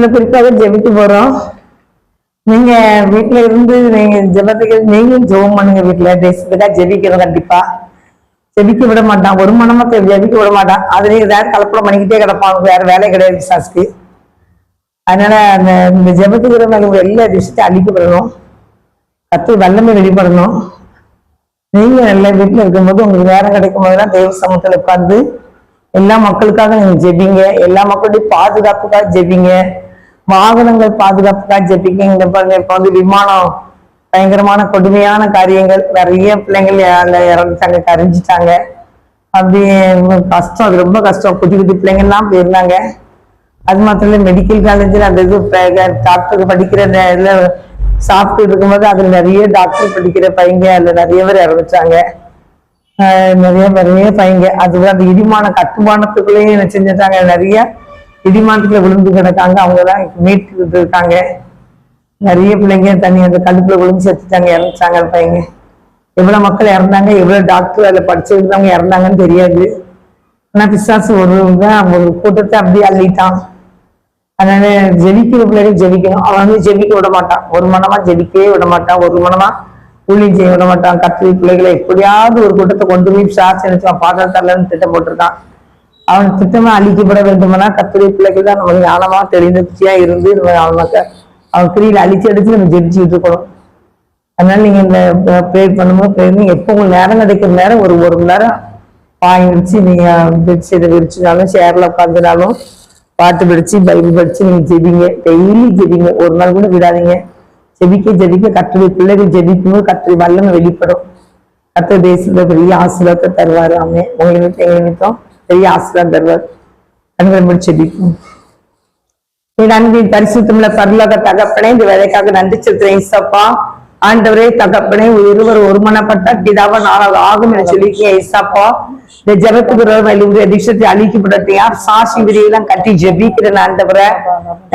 ஜெபத்துல குறிப்பாக ஜெபிக்க போறோம். நீங்க வீட்டுல இருந்து நீங்க ஜெபத்துக்கு நீங்களும் ஜெபம் பண்ணுங்க வீட்டுல தேசத்துக்காக ஜெபிக்கணும் கண்டிப்பா. ஜெபிக்க விட மாட்டான். ஒரு மனமா ஜெபிக்க விட மாட்டான். அதுலயே ஏதாவது கலப்படம் பண்ணிக்கிட்டே கிடப்பான். வேற வேலை கிடையாது சாஸ்க்கு. அதனால அந்த இந்த ஜெபத்துக்கு மேல எல்லா விஷயத்தையும் அழிக்கப்படணும். கத்து வல்லமை வெளிப்படணும். நீங்க நல்ல வீட்டுல இருக்கும்போது உங்களுக்கு நேரம் கிடைக்கும் போதெல்லாம் தெய்வ சமூகத்துல உட்காந்து எல்லா மக்களுக்காக நீங்க ஜெபிங்க. எல்லா மக்களுடைய பாதுகாப்புக்காக ஜெபிங்க. வாகனங்கள் பாதுகாப்புக்காக ஜெபிக்க இங்க பாருங்க இப்ப வந்து விமானம் பயங்கரமான கொடுமையான காரியங்கள். நிறைய பிள்ளைங்கள் இறந்துட்டாங்க கரைஞ்சிட்டாங்க. அப்படி கஷ்டம் அது ரொம்ப கஷ்டம். குட்டி குட்டி பிள்ளைங்கள்லாம் போயிருந்தாங்க. அது மாத்திரம் மெடிக்கல் காலேஜில் அந்த இது டாக்டருக்கு படிக்கிற இதில் சாப்பிட்டு இருக்கும்போது அதில் நிறைய டாக்டர் படிக்கிற பையங்க அதில் நிறைய பேர் இறந்துட்டாங்க. நிறைய நிறைய பையங்க. அது அந்த இடிமான கட்டுமானத்துக்குள்ளேயும் என்ன செஞ்சுட்டாங்க. நிறைய இடிமானத்துக்குள்ள விழுந்து கிடக்காங்க. அவங்க தான் மீட்டு இருக்காங்க. நிறைய பிள்ளைங்க தண்ணி அந்த கழுப்புல விழுந்து செத்துட்டாங்க இறந்துட்டாங்க அந்த பையங்க. எவ்வளவு மக்கள் இறந்தாங்க எவ்வளவு டாக்டர் அதில் படிச்சுருந்தவங்க இறந்தாங்கன்னு தெரியாது. ஆனா பிசாசு ஒரு தான். ஒரு கூட்டத்தை அப்படியே அள்ளிட்டான். அதனால ஜெபிக்கிற பிள்ளைகள் ஜெபிக்கணும். அவன் வந்து ஜெபிக்க விட மாட்டான். ஒரு மனமா ஜெபிக்கவே விட மாட்டான். ஒரு மனமா கூலி செய்ய விட மாட்டான். கத்திரி பிள்ளைகளை எப்படியாவது ஒரு கூட்டத்தை கொண்டு போய் சாட்சி நினைச்சான் பாதாளத்தல்லன்னு திட்டம் போட்டிருக்கான். அவன் திட்டமா அழிக்கப்பட வேண்டுமானா கத்திரி பிள்ளைகள் தான் நம்ம ஞானமா தெரிந்த புத்தியா இருந்து நம்ம அவனுக்கு அவன் கிரியில அழிச்சு அடிச்சு நம்ம ஜெபிச்சுட்டு இருக்கணும். அதனால நீங்க இந்த ப்ரே பண்ணும்போது ப்ரே பண்ணி எப்போ உங்களுக்கு நேரம் கிடைக்கிற நேரம் ஒரு ஒரு மணி நேரம் வாங்கி வச்சு நீங்க பெட்ஷீட்டை விரிச்சுனாலும் சேர்ல உட்காந்துனாலும் பாட்டு படிச்சு பைபிள் படிச்சு நீங்க ஜெபிங்க. டெய்லி ஜெபிங்க. ஒரு நாள் கூட விடாதீங்க. ஜெபிக்க ஜெபிக்க கத்துடைய பிள்ளைகள் ஜெபிக்கும்போது கத்துடைய வல்லமை வெளிப்படும். கத்த தேசத்துல பெரிய ஆசீர்வாதத்தை தருவாரு. அம்மே உங்களுக்கு எங்க நிமித்தம் பெரிய ஆசீர்வாதம் தருவார் அனுபவம் ஜெபிக்கும் என் அன்பின் பரிசுத்தமுள்ள பரலோக தகப்பனே இந்த வேலைக்காக நன்றி செலுத்துறேன் இசப்பா ஆண்டவரே தகப்பனே இருவர் ஒருமனப்பட்ட பிதாவ நாளாக ஆகும் என சொல்லியிருக்கேன் இசப்பா இந்த ஜபத்துக்கு விரோதமாக திசத்தை அழிக்கப்பட்ட யார் சாசி விரியெல்லாம் கட்டி ஜபிக்கிறேன் ஆண்டவரை.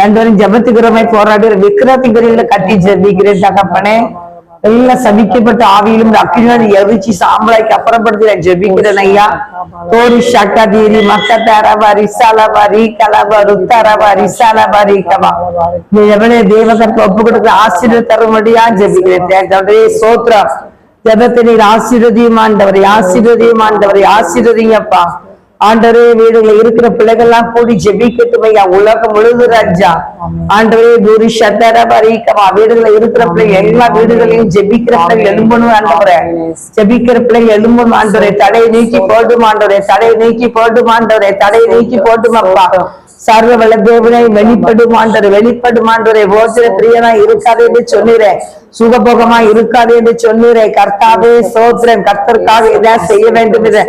ஆண்டவரின் ஜபத்துக்கு போராடுகிற விக்கிரத்துக்கு விரையில கட்டி ஜபிக்கிறேன் தகப்பனே. எல்லாம் சபிக்கப்பட்ட ஆவியிலும் இந்த அக்கினால் எரிச்சி சாம்பலாய்க்கு அப்புறப்படுத்தி நான் ஜெபிக்கிறேன் ஐயா தோரி ஷக்கதீரி மக்கத்தாரவா ரிசாலவா ரீகலவா ருத்தாரவா ரிசாலவா ரீகவா நீ எவனே தேவதற்கு ஒப்பு கொடுக்க ஆசிரியர் தரும்படியா ஜெபிக்கிறேன் தேவனுடைய சோத்ரம் ஜெபத்தை நீர் ஆசீர்வதியும் ஆண்டவரை ஆசீர்வதியும் ஆசீர்வதிங்கப்பா. ஆண்டவரே வீடுகளை இருக்கிற பிள்ளைகள்லாம் கூடி ஜெபிக்கட்டும் ஐயா உலகம் முழுது ராஜா. ஆண்டவரே தூரி சத்தர பரீக்கமா. வீடுகளை இருக்கிற பிள்ளைங்க எல்லா வீடுகளையும் ஜெபிக்கிற பிள்ளைங்க எழும்பணும் ஆண்டவரே. ஜெபிக்கிற பிள்ளைங்க எழும்பணும் ஆண்டவரே. தடையை நீக்கி போடும் ஆண்டவரே. தடையை நீக்கி போடும் ஆண்டவரே. தடையை நீக்கி போடும் அப்பா. சர்வ வள தேவனை வெளிப்படும் ஆண்டவரே. வெளிப்படும் ஆண்டவரே. பிரியனா இருக்காது என்று சொன்னீரேன் சுகபோகமா இருக்காது என்று சொன்னீரே. கர்த்தாவே சோத்திரன் கர்த்தருக்காக எதாவது செய்ய வேண்டும் என்று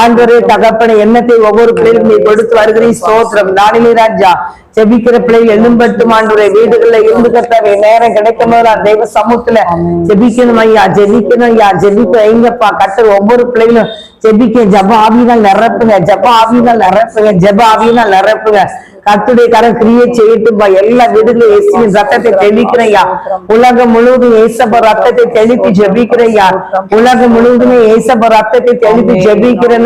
ஆண்டவரே தகப்பனை எண்ணத்தை ஒவ்வொரு பிள்ளைகளும் நீ கொடுத்து வருகிறீர்? சோத்திரம். நாளிலே ராஜா ஜெபிக்கிற பிள்ளைகள் எழும்பட்டும் ஆண்டவரே. வீடுகள்ல இருந்து கர்த்தாவே நேரம் கிடைக்கும் போது தெய்வ சமூகத்துல ஜெபிக்கணும் ஐயா ஜெபிக்கணும் ஐயா ஜெபிக்க வைங்கப்பா கர்த்தர் ஒவ்வொரு பிள்ளைகளும் ஜெபிக்க ஜப ஆவியினால் நிரப்புங்க. ஜப ஆவியினால் நிரப்புங்க. ஜப ஆவியினால் நிரப்புங்க. கத்துடைய கரம் கிரியை செய்யட்டும் எல்லா வீடுகளும் இயேசுவின் ரத்தத்தை தெளிக்கிறையா உலகம் முழுவதும் ஏசப்ப ரத்தத்தை தெளித்து ஜெபிக்கிறையா உலகம் முழுவதுமே ஏசப்ப ரத்தத்தை தெளித்து ஜெபிக்கிறேன்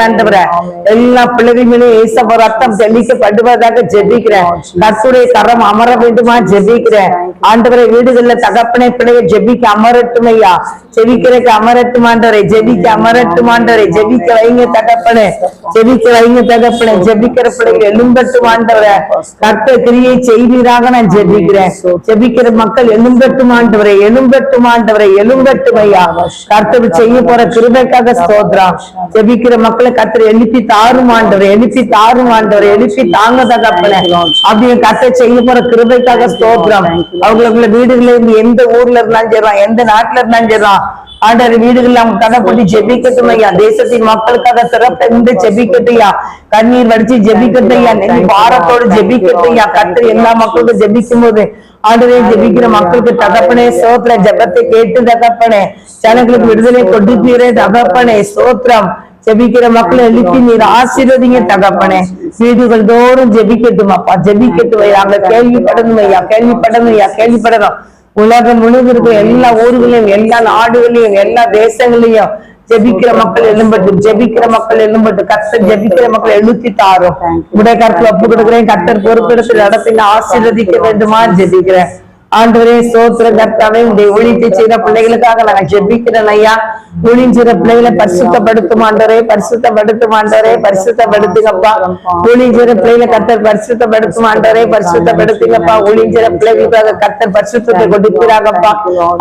எல்லா பிள்ளைகளுமே ஏசப்ப ரத்தம் தெளிக்கப்படுவதாக ஜெபிக்கிறேன். கத்துடைய கரம் அமர வேண்டுமா ஜெபிக்கிறேன். ஆண்டவரை வீடுகள்ல தகப்பனை பிள்ளைகள் ஜெபிக்க அமரட்டும் ஐயா ஜெபிக்கிறதுக்கு அமரட்டும் ஆண்டவரை ஜெபிக்க அமரட்டும் ஆண்டவரை. ஜெபிக்க வைங்க தகப்பனே ஜெபிக்க வைங்க தகப்பனே ஜெபிக்கிற பிள்ளைகள் எழும்பட்டும் ஆண்டவரை. கர்த்த கிரியை செய்வீராக நான் ஜெபிக்கிறேன். ஜெபிக்கிற மக்கள் ஆண்டவரை எழும்பட்டும் ஐயா. கர்த்தர் செய்ய போற கிருபைக்காக ஸ்தோத்திரம் ஜெபிக்கிற மக்களை கர்த்தர் எழுப்பி தாரும் ஆண்டவரை எழுப்பி தாரும் ஆண்டவரை எழுப்பி தாங்க தகப்பனே அப்படியே கர்த்தர் செய்ய போற கிருபைக்காக ஸ்தோத்திரம் அவங்களுக்குள்ள வீடுகள்ல இருந்து எந்த ஊர்ல இருந்தாலும் சரிதான் எந்த நாட்டுல இருந்தாலும் சரிதான் ஆண்டவர் வீடுகள்ல அவங்க கதைப்பட்டு ஜெபிக்கட்டும் ஐயா தேசத்தின் மக்களுக்காக சிறப்பு ஜெபிக்கட்டும் ஐயா கண்ணீர் வடிச்சு ஜெபிக்கட்டும் ஐயா நெஞ்சு பாரத்தோடு ஜெபிக்கட்டும் ஐயா கத்து எல்லா மக்களுக்கும் ஜெபிக்கும் போது ஆண்டவரே ஜெபிக்கிற மக்களுக்கு தகப்பனே சோத்திர ஜெபத்தை கேட்டு தகப்பனே ஜனங்களுக்கு விடுதலை கொடுப்பீரே தகப்பனே சோத்திரம் ஜெபிக்கிற மக்களை எழுப்பி நீர் ஆசீர்வதிங்க தகப்பனே. வீடுகள் தோறும் ஜெபிக்கட்டும் அப்பா ஜெபிக்கட்டும் ஐயா அங்க கேள்விப்படணும் ஐயா கேள்விப்படணும் ஐயா கேள்விப்படணும். உலகம் முழுவதும் இருக்கிற எல்லா ஊர்களையும் எல்லா நாடுகளையும் எல்லா தேசங்களையும் ஜெபிக்கிற மக்கள் எழும்பட்டு ஜெபிக்கிற மக்கள் எழும்பட்டு கர்த்தர் ஜெபிக்கிற மக்கள் எழுத்தி தாரும். உடைய கருத்துல ஒப்பு கொடுக்கிறேன். கர்த்தர் பொறுப்பெடுத்து நடத்தின ஆசீர்வதிக்க வேண்டுமா? ஜெபிக்கிறேன். ஆண்டவரே சோத்திர கர்த்தாவே உடைய ஒளித்து செய்த பிள்ளைகளுக்காக நாங்க ஜெபிக்கிறேன் ஐயா. ஒளிஞ்சிற பிள்ளைகளை பரிசுத்தப்படுத்தும் ஆண்டவரே பரிசுத்தப்படுத்தும் ஆண்டவரே பரிசுத்தப்படுத்துங்கப்பா. ஒளிஞ்சிற பிள்ளைகளை கர்த்தர் பரிசுத்தப்படுத்தும் ஆண்டவரே பரிசுத்தப்படுத்துங்கப்பா. ஒளிஞ்சிற பிள்ளைகளுக்காக கர்த்தர் பரிசுத்தத்தை கொடுக்கிறாங்கப்பா.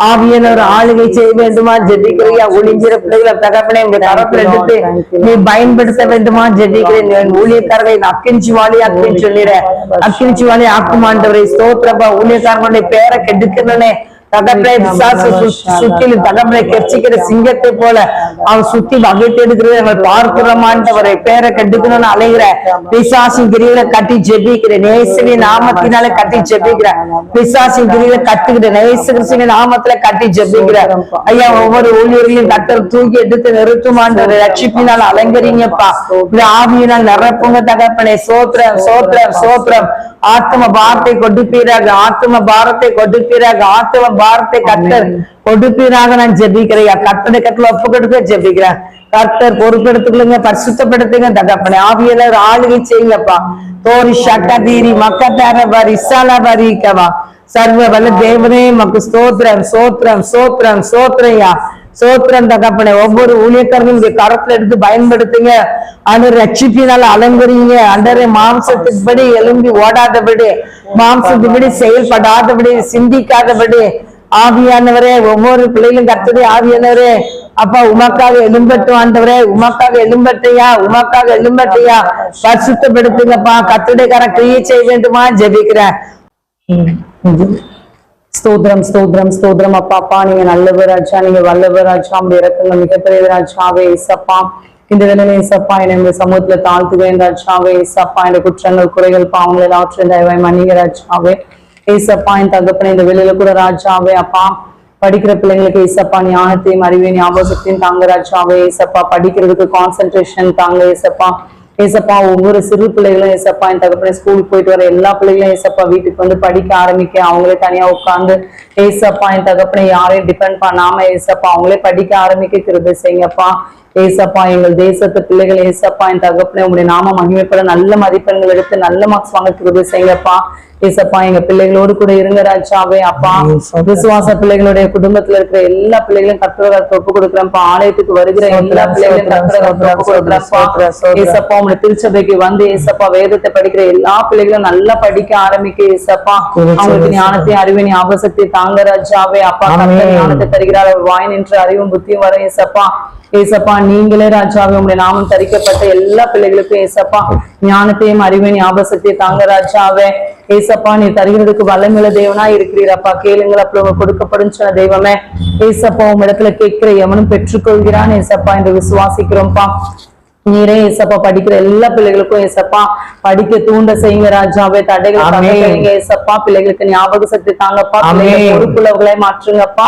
ஆவியனோர் ஆளுகை செய்ய வேண்டுமா? ஜெபிக்கிறியா ஒளிஞ்சிற பிள்ளைகளை தகப்பனே உங்க தரத்துல எடுத்து நீ பயன்படுத்த வேண்டுமா? ஜெபிக்கிறேன். என் ஊழியக்காரரை அக்கிஞ்சி வாலி அக்கின்னு சொல்லிடுறேன் அக்கிஞ்சி வாலி ஆக்கும் ஆண்டவரை ஸ்தோத்திரப்பா. ஊழியக்காரங்களுடைய பேரை கெடுக்கிறனே தகப்பனை பிசாசு சு- சுற்றிலும் தகப்பனை கெர்ச்சிக்கிற சிங்கத்தை போல அவன் சுத்தி வகைத்து எடுக்கிறது நம்ம பார்க்கிறோம் ஆண்டவரை பேரை கெடுக்கணும்னு அலைகிற பிசாசின் கிரியில கட்டி ஜெபிக்கிறேன் நேசனி நாமத்தினால கட்டி ஜெபிக்கிறேன் பிசாசின் கிரியில கட்டுகிறேன் நேச கிறிஸ்துவின் நாமத்துல கட்டி ஜெபிக்கிறேன் ஐயா ஒவ்வொரு ஊழியர்களையும் கத்தர் தூக்கி எடுத்து நிறுத்தும் ஆண்டவரை ரட்சிப்பினால் அலங்கரிங்கப்பா. இந்த ஆவியினால் நிரப்புங்க தகப்பனே. சோத்திரம் சோத்திரம் சோத்திரம். ஆத்ம பாரத்தை கொடுப்பீராக ஆத்ம பாரத்தை கொடுப்பீராக ஆத்ம பாரத்தை கத்தர் கொடுப்பீராக நான் ஜெபிக்கிறேன். கத்தனை கத்துல ஒப்பு கொடுக்க ஜெபிக்கிறேன். கர்த்தர் பொறுப்பெடுத்துக்கலுங்க பரிசுத்தப்படுத்துங்க தகப்பனே. ஆவியலர் ஆளுகை செய்யுங்கப்பா. தோரி ஷட்டதீரி மக்கத்தார பாரி இசாலா பாரிக்கவா சர்வ வல்ல தேவனே மக்கு ஸ்தோத்திரம் சோத்திரம் சோத்திரம் சோத்திரையா சோத்திரம் தகப்பனே ஒவ்வொரு ஊழியக்காரர்களும் இங்க கரத்துல எடுத்து பயன்படுத்துங்க. அன்று ரட்சிப்பினால அலங்கரிங்க அன்றரை மாம்சத்துக்குபடி எலும்பி ஓடாதபடி மாம்சத்தின்படி செயல்படாதபடி சிந்திக்காதபடி. ஆவியானவரே ஒவ்வொரு பிள்ளைகளும் கத்தடி ஆவியானவரே. அப்பா உமக்காக எலும்பட்டு ஆண்டவரே உமக்காக எலும்பட்டையா உமக்காக எலும்பட்டையா பரிசுத்தப்படுத்துங்கப்பா. கத்துடைய கர கிரியை செய்ய வேண்டுமா? ஜெபிக்கிறேன். ஸ்தோத்ரம் ஸ்தோத்ரம் ஸ்தோத்ரம் அப்பாப்பா நீங்க நல்லவர் ராஜா நீங்க வல்லவர் ராஜா உடைய இறக்கங்கள் மிகப்பெரிய ராஜாவே இசப்பா. இந்த வேலையில இசப்பா என்னை இந்த சமூகத்துல தாழ்த்துகிறேன் ராஜாவே. இசப்பா இந்த குற்றங்கள் குறைகள் பாவங்கள் எல்லாவற்றையும் தயவாய் மன்னிங்க ராஜாவே. ஏசப்பா என் தகப்பனை இந்த வேலையில கூட ராஜாவே. அப்பா படிக்கிற பிள்ளைங்களுக்கு ஏசப்பா ஞானத்தையும் அறிவையும் ஞாபகத்தையும் தாங்க ராஜாவே. ஏசப்பா படிக்கிறதுக்கு கான்சென்ட்ரேஷன் தாங்க ஏசப்பா ஏசப்பா ஒவ்வொரு சிறு பிள்ளைகளும் ஏசப்பா என் தகப்பன ஸ்கூலுக்கு போயிட்டு வர எல்லா பிள்ளைகளும் ஏசப்பா வீட்டுக்கு வந்து படிக்க ஆரம்பிக்க அவங்களே தனியா உட்கார்ந்து ஏசப்பா என் தகப்பனை யாரையும் டிபெண்ட் பண்ணாம ஏசப்பா அவங்களே படிக்க ஆரம்பிக்க கிருபை செய்யுங்கப்பா. ஏசப்பா எங்கள் தேசத்து பிள்ளைகள் ஏசப்பா என் தகப்பனை உங்களுடைய நாம மகிமைப்பட நல்ல மதிப்பெண்கள் எடுத்து நல்ல மார்க்ஸ் வாங்க கிருபை செய்யுங்கப்பா. ஏசப்பா எங்க பிள்ளைகளோடு கூட இருங்க ராஜாவே அப்பா. விசுவாச பிள்ளைகளுடைய குடும்பத்துல இருக்கிற எல்லா பிள்ளைகளையும் கத்துவதற்கு ஒப்பு கொடுக்குறேன்ப்பா. ஆலயத்துக்கு வருகிற எல்லா ஒப்பு கொடுக்குறேன்ப்பா. ஏசப்பா உங்களை திருச்சபைக்கு வந்து ஏசப்பா வேதத்தை படிக்கிற எல்லா பிள்ளைகளும் நல்லா படிக்க ஆரம்பிக்க ஏசப்பா. அவங்களுக்கு ஞானத்தையும் அறிவின் ஞாபகத்தை தாங்க ராஜாவே அப்பா. ஞானத்தை தருகிறார். வாய் நின்று அறிவும் புத்தியும் வர ஏசப்பா. ஏசப்பா நீங்களே ராஜாவே உங்களுடைய நாமம் தரிக்கப்பட்ட எல்லா பிள்ளைகளுக்கும் ஏசப்பா ஞானத்தையும் அறிவை ஞாபகத்தையும் தாங்க ராஜாவே. ஏசப்பா நீ தருகிறதுக்கு வல்லமுள்ள தேவனா இருக்கிறீரப்பா. கேளுங்கள் அப்படி கொடுக்கப்படும் சொன்ன தெய்வமே. ஏசப்பா உங்க இடத்துல கேட்கிற எவனும் பெற்றுக்கொள்கிறான் ஏசப்பா என்று விசுவாசிக்கிறோம்ப்பா நீரே ஏசப்பா படிக்கிற எல்லா பிள்ளைகளுக்கும் ஏசப்பா. படிக்க தூண்ட செய்யுங்க ராஜாவே தடைகளை ஏசப்பா. பிள்ளைகளுக்கு ஞாபக சக்தி தாங்கப்பா. பொறுப்புள்ளவர்களாய் மாற்றுங்கப்பா.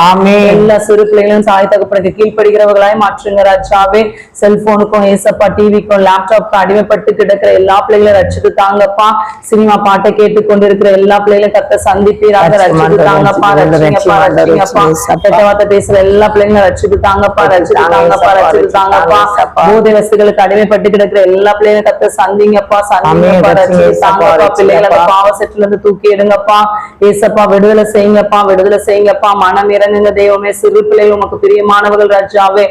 எல்லா சிறு பிள்ளைகளும் தாய் தகப்பனுக்கு கீழ்ப்படுகிறவர்களாய் மாற்றுங்க ராஜாவே. செல்போனுக்கும் ஏசப்பா டிவிக்கும் லேப்டாப்க்கும் அடிமைப்பட்டு கிடக்கிற எல்லா பிள்ளைகளையும் ரட்சித்து தாங்கப்பா. சினிமா பாட்டை கேட்டு கொண்டிருக்கிற எல்லா பிள்ளைகளையும் கத்த சந்திப்பீராக. ரட்சித்து தாங்கப்பா ரட்சிங்கப்பா ரட்சிங்கப்பா. கெட்ட வார்த்தை பேசுற எல்லா பிள்ளைங்களும் ரட்சித்து தாங்கப்பா ரட்சித்து தாங்கப்பா ரட்சித்து தாங்கப்பா. போதை வஸ்துகளுக்கு அடிமைப்பட்டு கிடக்கிற எல்லா பிள்ளைகளும் கத்த சந்திங்கப்பா சந்திங்கப்பா தாங்கப்பா பிள்ளைகளை அந்த ரட்சிங்கப்பா. பாவ செட்டுல இருந்து தூக்கி எடுங்கப்பா. ஏசப்பா விடுதலை செய்யுங்கப்பா விடுதலை செய்யுங்கப்பா. மனம் இறங்குங்க தெய்வமே. சிறு பிள்ளைகள் உமக்கு பிரியமானவர்கள் ராஜாவே.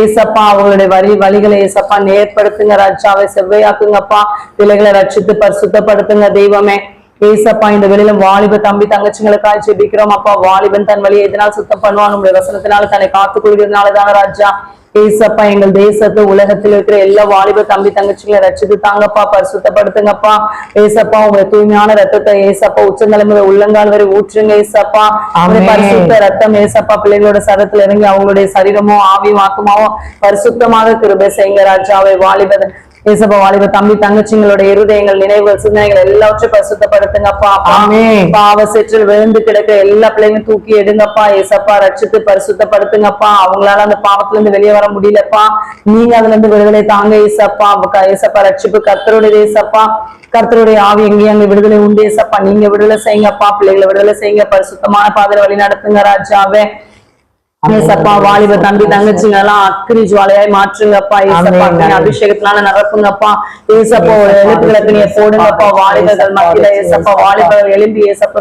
ஏசப்பா அவங்களுடைய வழி வழிகளை ஏசப்பா நேர்படுத்துங்க ராஜாவே. செவ்வையாக்குங்கப்பா. பிள்ளைகளை ரட்சித்து பரிசுத்தப்படுத்துங்க தெய்வமே. ஏசப்பா இந்த வெளியில வாலிப தம்பி தங்கச்சிங்களுக்காக ஜெபிக்கிறோம் அப்பா. வாலிபன் தன் வழியை எதனால் சுத்தம் பண்ணுவான்? உங்களுடைய வசனத்தினால தன்னை காத்துக் கொள்கிறதுனால தானே ராஜா. ஏசப்பா எங்கள் தேசத்து உலகத்தில் இருக்கிற எல்லா வாலிப தம்பி தங்கச்சிகளை ரச்சித்து தாங்கப்பா பரிசுத்தப்படுத்துங்கப்பா ஏசப்பா உங்க தூய்மையான ரத்தத்தை ஏசப்பா உச்சந்தலை முதல் உள்ளங்கால் வரை ஊற்றுங்க ஏசப்பா. பரிசுத்த ரத்தம் ஏசப்பா பிள்ளைகளோட சரத்துல இறங்கி அவங்களுடைய சரீரமோ ஆவியும் ஆத்மாவோ பரிசுத்தமாக கிருபை செய்யுங்க ராஜாவை வாலிப ஏசப்பா வாலிப தம்பி தங்கச்சிங்களோட இருதயங்கள் நினைவுகள் சிந்தனைகள் எல்லாவற்றையும் பரிசுத்தப்படுத்துங்கப்பா. பாவ செற்றில் விழுந்து கிடக்க எல்லா பிள்ளைங்களும் தூக்கி எடுங்கப்பா. ஏசப்பா ரட்சித்து பரிசுத்தப்படுத்துங்கப்பா. அவங்களால அந்த பாவத்துல இருந்து வெளியே வர முடியலப்பா. நீங்க அதுல இருந்து விடுதலை தாங்க ஏசப்பா. ஏசப்பா ரட்சிப்பு கர்த்தருடைய ஏசப்பா. கர்த்தருடைய ஆவி எங்கேயும் அங்க விடுதலை உண்டு ஏசப்பா. நீங்க விடுதலை செய்யுங்கப்பா. பிள்ளைகளை விடுதலை செய்யுங்க. பரிசுத்தமான பாதையில வழி நடத்துங்க ராஜாவே. ஏசப்பா வாலிப தம்பி தங்கச்சிங்க எல்லாம் அக்கிரி ஜுவாலையாய் மாற்றுங்கப்பா. ஏசப்பா. நீங்க அபிஷேகத்தினால நிரப்புங்கப்பா. ஏசப்பா ஒரு எழுப்புகளுக்கு நீங்க போடுங்கப்பா. வாலிபர்கள் மத்தியில ஏசப்பா. வாலிபர்கள் எழும்பி ஏசப்பா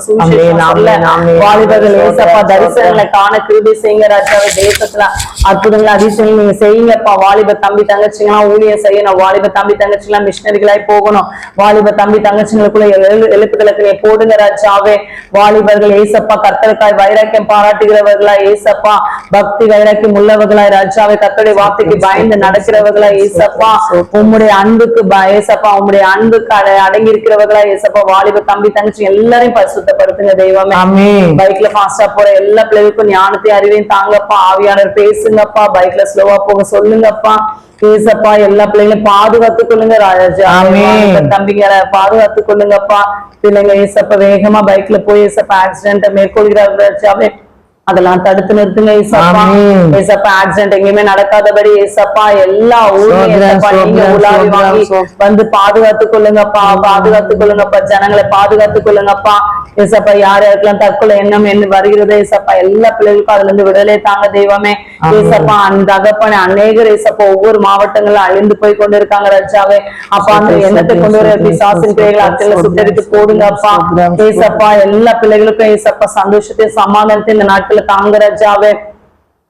ஆமென். வாலிபர்கள் ஏசப்பா. தரிசனங்களை காண கிருபி செய்யுங்க ராஜாவை. தேசத்துல அற்புதங்களை அதிசயங்கள் நீங்க செய்யுங்கப்பா. வாலிப தம்பி தங்கச்சிங்களாம் ஊழியம் செய்யணும். வாலிப தம்பி தங்கச்சிங்களாம் மிஷினரிகளாய் போகணும். வாலிப தம்பி தங்கச்சிங்களுக்குள்ள எழு- எழுப்புதலுக்கு நீ போடுங்க ராஜாவே. வாலிபர்கள் ஏசப்பா கர்த்தருக்காய் வைராக்கியம் பாராட்டுகிறவர்களா ஏசப்பா. பக்தி வைராக்கியம் உள்ளவர்களாய் ராஜாவே. கர்த்தருடைய வார்த்தைக்கு பயந்து நடக்கிறவர்களா ஏசப்பா. உம்முடைய அன்புக்கு ஏசப்பா உம்முடைய அன்புக்கு அட- அடங்கி இருக்கிறவர்களா ஏசப்பா. வாலிப தம்பி தங்கச்சி எல்லாரையும் பரிசுத்தப்படுத்துங்க தெய்வமே. பைக்ல ஃபாஸ்டா போற எல்லா பிள்ளைகளுக்கும் ஞானத்தை அறிவையும் தாங்கப்பா. ஆவியானவர் பேசுங்கப்பா பைக்ல ஸ்லோவா போக சொல்லுங்கப்பா. பேசப்பா எல்லா பிள்ளைங்களையும் பாதுகாத்துக் கொள்ளுங்க தம்பிங்களை பாதுகாத்துக் கொள்ளுங்கப்பா. பிள்ளைங்க ஏசப்பா வேகமா பைக்ல போய் ஏசப்பா ஆக்சிடென்ட் மேற்கொள்கிறார்கள் அதெல்லாம் தடுத்து நிறுத்துங்க ஏசப்பா. ஏசப்பா ஆக்சிடென்ட் எங்கேயுமே நடக்காதபடி ஏசப்பா எல்லா ஏசப்பா நீங்க உலாவி வாங்கி சோதரன். வந்து பாதுகாத்துக் கொள்ளுங்கப்பா பாதுகாத்துக் கொள்ளுங்கப்பா ஜனங்களை பாதுகாத்துக் கொள்ளுங்கப்பா. ஏசப்பா யார் யாருக்கெல்லாம் தற்கொலை எண்ணம் என்ன வருகிறது ஏசப்பா எல்லா பிள்ளைகளுக்கும் அதுல இருந்து விடுதலை தாங்க தெய்வமே. ஏசப்பா அந்த தகப்பனை அநேகர் ஏசப்பா ஒவ்வொரு மாவட்டங்களும் அழிந்து போய் கொண்டிருக்காங்க ராஜாவே அப்பா அந்த எண்ணத்தை கொண்டு வர பிசாசின் பிள்ளைகளை அத்தனை சோதரன், சுட்டரித்து போடுங்கப்பா சோதரன், ஏசப்பா எல்லா பிள்ளைகளுக்கும் ஏசப்பா சந்தோஷத்தையும் சமாதானத்தையும் இந்த நாட்களை தாங்க ராஜாவே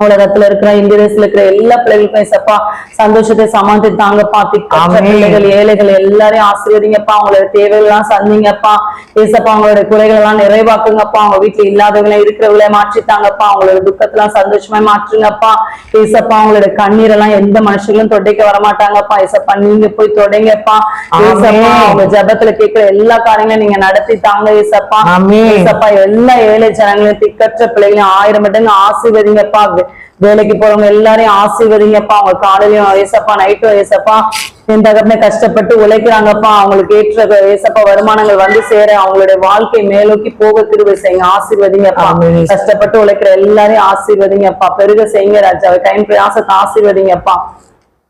உலகத்துல இருக்கிற இந்திய தேசத்துல இருக்கிற எல்லா பிள்ளைகளுக்கும் ஏசப்பா சந்தோஷத்தை சமாளித்து தாங்கப்பா திக்கற்ற. பிள்ளைகள் ஏழைகள் எல்லாரையும் ஆசீர்வதிங்கப்பா. அவங்களோட தேவைகள் எல்லாம் சந்திங்கப்பா. ஏசப்பா அவங்களோட குறைகள் எல்லாம் நிறைவாக்குங்கப்பா. அவங்க வீட்டுல இல்லாதவங்களை இருக்கிறவங்களே மாற்றித்தாங்கப்பா. அவங்களோட துக்கத்தெல்லாம் சந்தோஷமா மாற்றுங்கப்பா. ஏசப்பா அவங்களோட கண்ணீர் எல்லாம் எந்த மனுஷங்களும் தொடைக்க வரமாட்டாங்கப்பா. ஏசப்பா நீங்க போய் தொடங்கப்பா. ஏசப்பா. அவங்க ஜெபத்துல கேட்கிற எல்லா காரியங்களையும் நீங்க நடத்தி தாங்க ஏசப்பா. ஏசப்பா எல்லா ஏழை ஜனங்களையும் திக்கற்ற பிள்ளைகளையும் ஆயிரம் மடங்கு ஆசீர்வதிங்கப்பா. வேலைக்கு போறவங்க எல்லாரையும் ஆசீர்வதிங்கப்பா. அவங்க காலையிலயும் ஏசப்பா நைட்டும் ஏசப்பா என் தகப்பனை கஷ்டப்பட்டு உழைக்கிறாங்கப்பா. அவங்களுக்கு ஏற்ற ஏசப்பா வருமானங்கள் வந்து சேர அவங்களுடைய வாழ்க்கை மேலோக்கி போக திருவை செய்யுங்க. ஆசீர்வதிங்கப்பா. கஷ்டப்பட்டு உழைக்கிற எல்லாரையும் ஆசீர்வதிங்கப்பா. பெருக செய்யுங்க ராஜாவை கைன் பிரயாசத்தை ஆசீர்வதிங்கப்பா.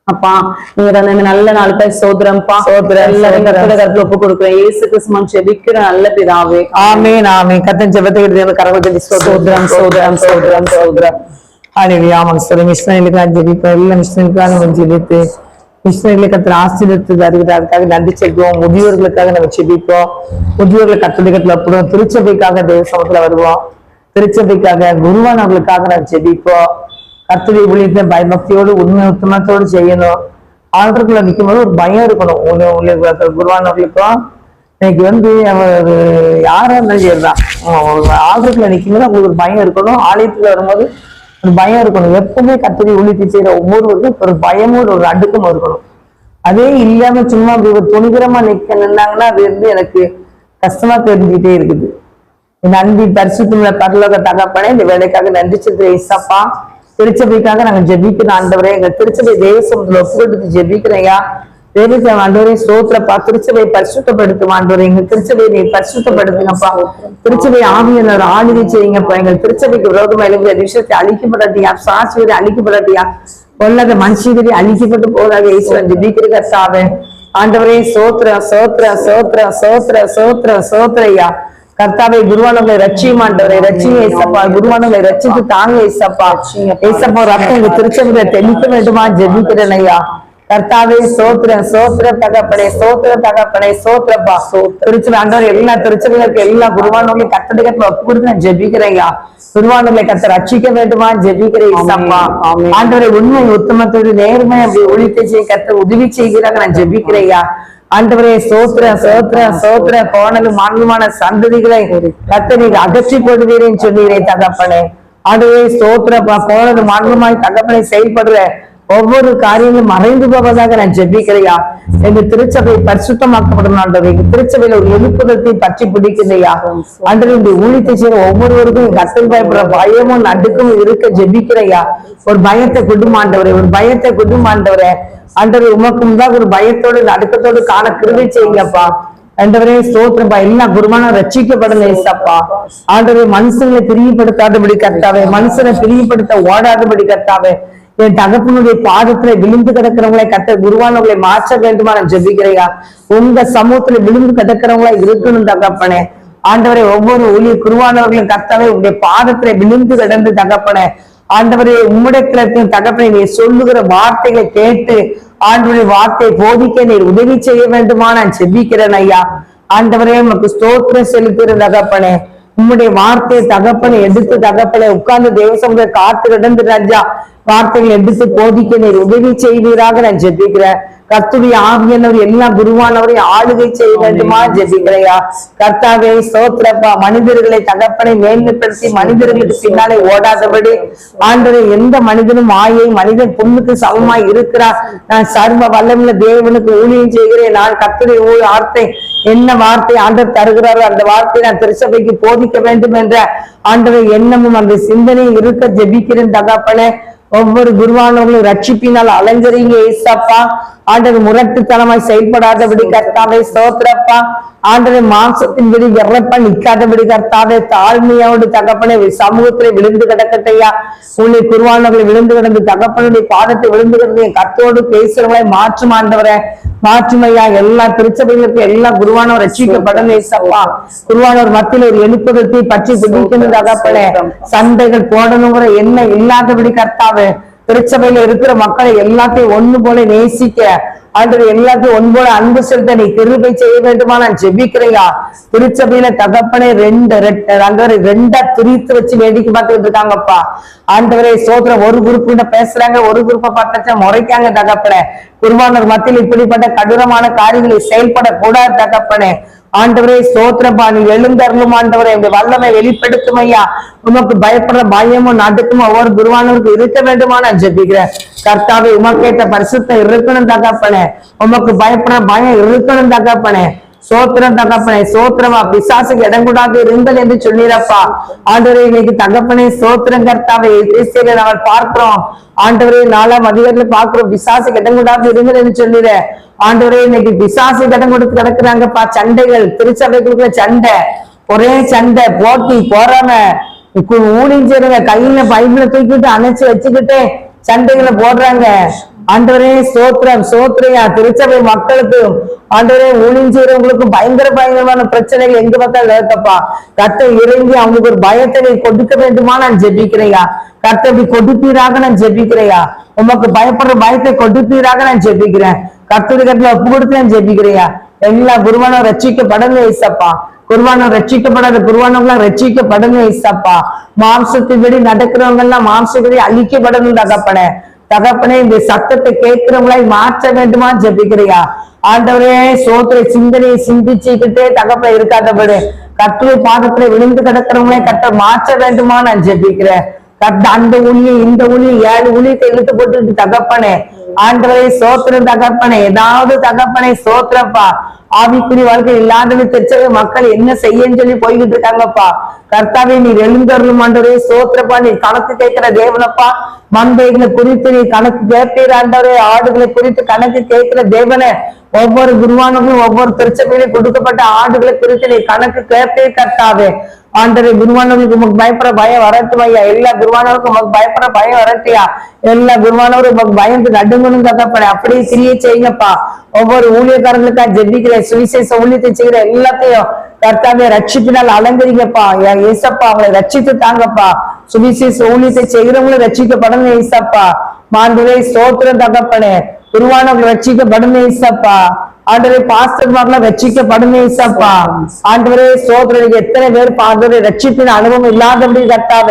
அப்பா நீங்க தந்த நல்ல நாளுக்காய் சோதரம்ப்பா சோதரம், எல்லாரையும் சோதரம். கர்த்தருடைய கருத்துல ஒப்பு கொடுக்குறேன். இயேசு கிறிஸ்துவன் செபிக்கிற நல்ல பிதாவே. ஆமென் ஆமென். கத்தன் ஜெபத்தை கரவத்தை சோதரம் சோதரம் சோதரம் சோதரம். ஹalleluya ஆமாம் சார். மிஷனரிகளுக்காக ஜெபிப்போம் எல்லா மிஷனரிகளுக்காக நம்ம ஜெபித்து மிஷனரிகளை கத்தர் ஆசீர்வதித்து அதுக்காக நன்றி செல்வோம் முதியோர்களுக்காக நம்ம ஜெபிப்போம். முதியோர்களை கத்தடிக்கத்துல போடுவோம் திருச்சபைக்காக தேவ சமத்துல வருவோம். திருச்சபைக்காக குருவானவர்களுக்காக நம்ம ஜெபிப்போம். கத்திரி ஊழியத்தை பயபக்தியோடு உண்மை உத்தமத்தோடு செய்யணும். ஆண்டர்களை நிற்கும் போது ஒரு பயம் இருக்கணும். உங்களுக்கு குருவானவர்களுக்கும் இன்னைக்கு வந்து அவர் யாரா இருந்தாலும் சரிதான். நிற்கும் நிற்கும்போது அவங்களுக்கு ஒரு பயம் இருக்கணும். ஆலயத்துக்கு வரும்போது ஒரு பயம் இருக்கணும். எப்பவுமே கத்திரி உள்ளிட்டு செய்யற ஒவ்வொருவருக்கும் ஒரு பயமும் ஒரு அடுக்கும் இருக்கணும். அதே இல்லாம சும்மா அப்படி ஒரு துணிகரமா நிக்க நின்னாங்கன்னா அது வந்து எனக்கு கஷ்டமா தெரிஞ்சுக்கிட்டே இருக்குது. என் அன்பி பரிசுத்தமுள்ள பரலோக தகப்பனே இந்த வேலைக்காக நன்றி செலுத்துற இசப்பா திருச்சபைக்காக நாங்க ஜெபிக்கிற ஆண்டவரே எங்க திருச்சபை தேவசமத்துல ஒப்புக்கொடுத்து ஜெபிக்கிறையா தேவத்தை ஆண்டவரே ஸ்தோத்திரப்பா. திருச்சபை பரிசுத்தப்படுத்தும் ஆண்டவரே எங்க திருச்சபை நீ பரிசுத்தப்படுத்துங்கப்பா. திருச்சபை ஆவியனர் ஆளுகை செய்யுங்கப்பா. எங்க திருச்சபைக்கு விரோதமா எழுதிய விஷயத்தை அழிக்கப்படாட்டியா சாட்சியரை அழிக்கப்படாட்டியா பொல்லாத மனுஷிகரை அழிக்கப்பட்டு போதாக ஈஸ்வரன். ஜெபிக்கிற கர்த்தாவே. ஆண்டவரே சோத்ர சோத்ர சோத்ர சோத்ர சோத்ர சோத்ரையா கர்த்தாவை குருவானவங்களை ரட்சியும் ஆண்டவரை. ரட்சிங்க ஏசப்பா. குருவானவங்களை ரட்சித்து தாங்க ஏசப்பா. ஏசப்பா ரத்தம் எங்க திருச்சபையில தெளிக்க வேண்டுமா? ஜெபிக்கிறேன் ஐயா. கர்த்தாவே சோத்திர சோத்திர தகப்பனே சோத்திர தகப்பனே சோத்திரப்பா. திருச்சி ஆண்டவர் எல்லா திருச்சபைகளுக்கு எல்லா குருவானவங்களையும் கத்தடிக்கத்துல ஒப்பு கொடுத்து நான் ஜெபிக்கிறேன் ஐயா குருவானவங்களை கத்த ரட்சிக்க வேண்டுமா? ஜெபிக்கிறேன். ஆண்டவரை உண்மை உத்தமத்தோடு நேர்மை அப்படி ஒழித்து செய்ய கத்த உதவி செய்கிறாங்க நான் ஜெபிக்கிறேன் ஐயா ஆண்டவரே சோத்திர சோத்திர சோத்திர கோணலும் மாண்புமான சந்ததிகளை கத்தனை அகற்றி போடுவீரேன்னு சொன்னீரே தகப்பனே. ஆண்டவரே சோத்திரப்பா கோணலும் மாண்புமாய் தகப்பனை செயல்படுற ஒவ்வொரு காரியங்களும் மறைந்து போவதாக நான் ஜெபிக்கிறையா? எங்க திருச்சபை பரிசுத்தமாக்கப்படும் ஆண்டவர் திருச்சபையில ஒரு எழுப்புதத்தை பற்றி பிடிக்கிறையா அன்று இந்த ஊழித்தை செய்யற ஒவ்வொருவருக்கும் எங்க பயப்படுற பயமும் நடுக்கும் இருக்க ஜெபிக்கிறையா? ஒரு பயத்தை குடுமாண்டவரே ஒரு பயத்தை குடுமாண்டவரே. அன்றரை உமக்கும் தான் ஒரு பயத்தோடு நடுக்கத்தோடு காண கிருவை செய்யுங்கப்பா. ஆண்டவரே ஸ்தோத்திரப்பா. எல்லா குருமானும் ரச்சிக்கப்படல ஏசப்பா. ஆண்டவரே மனுஷங்களை பிரியப்படுத்தாதபடி கர்த்தாவே மனுஷனை பிரியப்படுத்த ஓடாதபடி கர்த்தாவே. என் தகப்பனுடைய பாதத்துல விழுந்து கிடக்கிறவங்களை கத்த குருவானவங்களை மாற்ற வேண்டுமா நான் ஜெபிக்கிறையா. உங்க சமூகத்துல விழுந்து கிடக்கிறவங்களா இருக்கணும் தகப்பனே. ஆண்டவரை ஒவ்வொரு ஒளி குருவானவர்களும் கர்த்தாவே உங்களுடைய பாதத்துல விழுந்து கிடந்து தகப்பனே. ஆண்டவரே உம்மிடத்துல தகப்பனை நீ சொல்லுகிற வார்த்தைகளை கேட்டு ஆண்டவருடைய வார்த்தை போதிக்க நீர் உதவி செய்ய வேண்டுமா நான் செபிக்கிறேன் ஐயா. ஆண்டவரே உமக்கு ஸ்தோத்திரம் செலுத்துகிற தகப்பனே. உம்முடைய வார்த்தையை தகப்பனை எடுத்து தகப்பனை உட்கார்ந்து தேவசமுடைய காத்து கிடந்து ராஜா வார்த்தைகளை எடுத்து போதிக்க நீர் உதவி செய்வீராக நான் ஜெபிக்கிறேன். கர்த்துடைய ஆவியானவர் எல்லா குருவானவரையும் ஆளுகை செய்ய வேண்டுமா? ஜெபிக்கிறையா. கர்த்தாவே சோத்திரப்பா மனிதர்களை தகப்பனை மேன்மைப்படுத்தி மனிதர்களுக்கு பின்னாலே ஓடாதபடி ஆண்டவரே எந்த மனிதனும் மாயை மனிதன் புண்ணுக்கு சமமாய் இருக்கிறார். நான் சர்வ வல்லமுள்ள தேவனுக்கு ஊழியம் செய்கிறேன். நான் கர்த்தருடைய ஊழ் வார்த்தை என்ன வார்த்தை ஆண்டவர் தருகிறாரோ அந்த வார்த்தை நான் திருச்சபைக்கு போதிக்க வேண்டும் என்ற ஆண்டவர் எண்ணமும் அந்த சிந்தனையும் இருக்க ஜெபிக்கிறேன் தகப்பனே. ஒவ்வொரு குருவானவர்களும் ரட்சிப்பினால் அலைஞ்சறீங்க ஏசப்பா. ஆண்டது முரட்டுத்தனமாய் செயல்படாதபடி கர்த்தாவே சோத்திரப்பா ஆண்டவர் மாம்சத்தின்படி வெறப்ப நிக்காதபடி கர்த்தாவே தாழ்மையோடு தகப்பனை சமூகத்திலே விழுந்து கிடக்கட்டையா உன்னை குருவானவர்களை விழுந்து கிடந்து தகப்பனுடைய பாதத்தை விழுந்து கிடந்து என் கத்தோடு பேசுறவங்களை மாற்றும் ஆண்டவரை. மாற்றுமையா எல்லா திருச்சபைகளுக்கு எல்லா குருவானவர் ரசிக்கப்படும் ஏசப்பா. குருவானவர் மத்தியில் ஒரு எழுப்புதத்தை பற்றி பிடிக்கணும் தகப்பனே. சண்டைகள் போடணுங்கிற எண்ணம் இல்லாதபடி கர்த்தாவே திருச்சபையில இருக்கிற மக்களை எல்லாத்தையும் ஒண்ணு போல நேசிக்க ஆண்டவர் எல்லாத்தையும் ஒன்று போல அன்பு செலுத்த நீ கிருபை செய்ய வேண்டுமா? நான் ஜெபிக்கிறையா திருச்சபையில தகப்பனே ரெண்டு ரெண்டு ஆண்டவரை ரெண்டா திரித்து வச்சு வேடிக்கை பார்த்துக்கிட்டு இருக்காங்கப்பா. ஆண்டவரே சோதரம் ஒரு குரூப் கிட்ட பேசுறாங்க ஒரு குரூப்பை பார்த்தாச்சா முறைக்காங்க தகப்பனே. குருமானர் மத்தியில் இப்படிப்பட்ட கடூரமான காரியங்களை செயல்படக்கூடாது தகப்பனே. ஆண்டவரே சோத்திரப்பா நீ எழுந்தருளும் ஆண்டவரே. இந்த வல்லமை வெளிப்படுத்தும் ஐயா. உமக்கு பயப்படுற பயமும் நடுக்கும் ஒவ்வொரு குருவானவருக்கு இருக்க வேண்டுமா நான் ஜெபிக்கிறேன். கர்த்தாவை உமக்கேற்ற பரிசுத்த இருக்கணும் தகப்பனே. உமக்கு பயப்படுற பயம் இருக்கணும் தகப்பனே. சோத்திரம் தகப்பனை சோத்திரமா? பிசாசுக்கு இடம் கூடாது இருங்கள் என்று சொன்னீரப்பா. ஆண்டவரே இன்னைக்கு தகப்பனை சோத்திரம் கர்த்தாவை இசையில நாங்கள் பார்க்கிறோம். ஆண்டவரே நாலாம் அதிகாரில பார்க்கிறோம். பிசாசுக்கு இடம் கூடாது இருங்கள் என்று சொல்லிட ஆண்டவரே இன்னைக்கு பிசாசு இடம் கொடுத்து கிடக்குறாங்கப்பா. சண்டைகள் திருச்சபைகளுக்குள்ள சண்டை ஒரே சண்டை போட்டி போறாம. ஊழிஞ்சிருங்க கையில பைபிள தூக்கிட்டு அணைச்சு வச்சுக்கிட்டு சண்டைகளை போடுறாங்க. ஆண்டவரே சோத்திரம் சோத்திரையா திருச்சபை மக்களுக்கும் ஆண்டவரே ஊழிஞ்சவங்களுக்கும் பயங்கர பயங்கரமான பிரச்சனைகள் எங்க பார்த்தாலும் இருக்கப்பா கத்தை இறங்கி அவங்களுக்கு ஒரு பயத்தை நீ கொடுக்க வேண்டுமா நான் ஜெபிக்கிறையா? கத்தை இப்படி கொடுப்பீராக நான் ஜெபிக்கிறையா? உமக்கு பயப்படுற பயத்தை கொடுப்பீராக நான் ஜெபிக்கிறேன். கத்துடைய கட்டில ஒப்பு கொடுத்து நான் ஜெபிக்கிறையா? எல்லா குருவானும் ரட்சிக்கப்படணும் ஏசப்பா. குருவானம் ரட்சிக்கப்படாத குருவானவங்களாம் ரட்சிக்கப்படணும் ஏசப்பா. மாம்சத்தின்படி நடக்கிறவங்க எல்லாம் மாம்சத்தின்படி அழிக்கப்படணும் தகப்பன. தகப்பனே இந்த சத்தத்தை கேட்கிறவங்களை மாற்ற வேண்டுமா? ஜெபிக்கிறியா? ஆண்டவரே சோத்திர சிந்தனையை சிந்திச்சுக்கிட்டே தகப்ப இருக்காதபடி கட்டுரை பாதத்துல விழுந்து கிடக்கிறவங்களே கட்ட மாற்ற வேண்டுமா? நான் ஜெபிக்கிறேன். கட்ட அந்த ஊழியை இந்த ஊழியை ஏழு ஊழியத்தை இழுத்து போட்டு தகப்பனே ஆண்டவரை சோத்திரம் தகப்பனை ஏதாவது தகப்பனை சோத்திரப்பா. ஆவிக்குரிய வாழ்க்கை இல்லாதது தெரிச்சவே மக்கள் என்ன செய்யன்னு சொல்லி போய்கிட்டு இருக்காங்கப்பா. கர்த்தாவே நீ எழுந்தருளும் ஆண்டவரே சோத்திரப்பா நீ கணக்கு கேட்கிற தேவனப்பா. மந்தைகளை குறித்து நீ கணக்கு கேட்பீர் ஆண்டவரே. ஆடுகளை குறித்து கணக்கு கேட்கிற தேவனே. ஒவ்வொரு குருவானுக்கும் ஒவ்வொரு திருச்சபையிலும் கொடுக்கப்பட்ட ஆடுகளை குறித்து நீ கணக்கு கேட்பே கர்த்தாவே. ஆண்டரை குருவானவர்களுக்கு உமக்கு பயப்பட பயம் வரட்டுமையா? எல்லா குருவானவருக்கும் உமக்கு பயப்பட பயம் வரட்டியா? எல்லா குருவானவரும் உமக்கு பயந்து நடுங்கணும் தகப்பட அப்படியே சிறிய செய்யுங்கப்பா ஒவ்வொரு ஊழியக்காரங்களுக்கா ஜெபிக்கிற சுவிசேஷ ஊழியத்தை செய்கிற எல்லாத்தையும் கர்த்தாவே ரட்சிப்பினால் அலங்கரிங்கப்பா. ஏசப்பா அவங்களை ரட்சித்து தாங்கப்பா. சுவிசேஷ ஊழியத்தை செய்கிறவங்களும் ரட்சிக்கப்படணும் ஏசப்பா. மாண்புவே சோத்திரம் தகப்பனே. குருவானவர்கள் ரட்சிக்கப்படணும் ஏசப்பா. ஆண்டவரே பாஸ்டர்மார்லாம் ரட்சிக்கப்படணும் ஏசப்பா ஆண்டவரே சோதரனுக்கு எத்தனை பேர் ஆண்டவரை ரட்சிப்பின் அனுபவம் இல்லாதபடி கட்டாத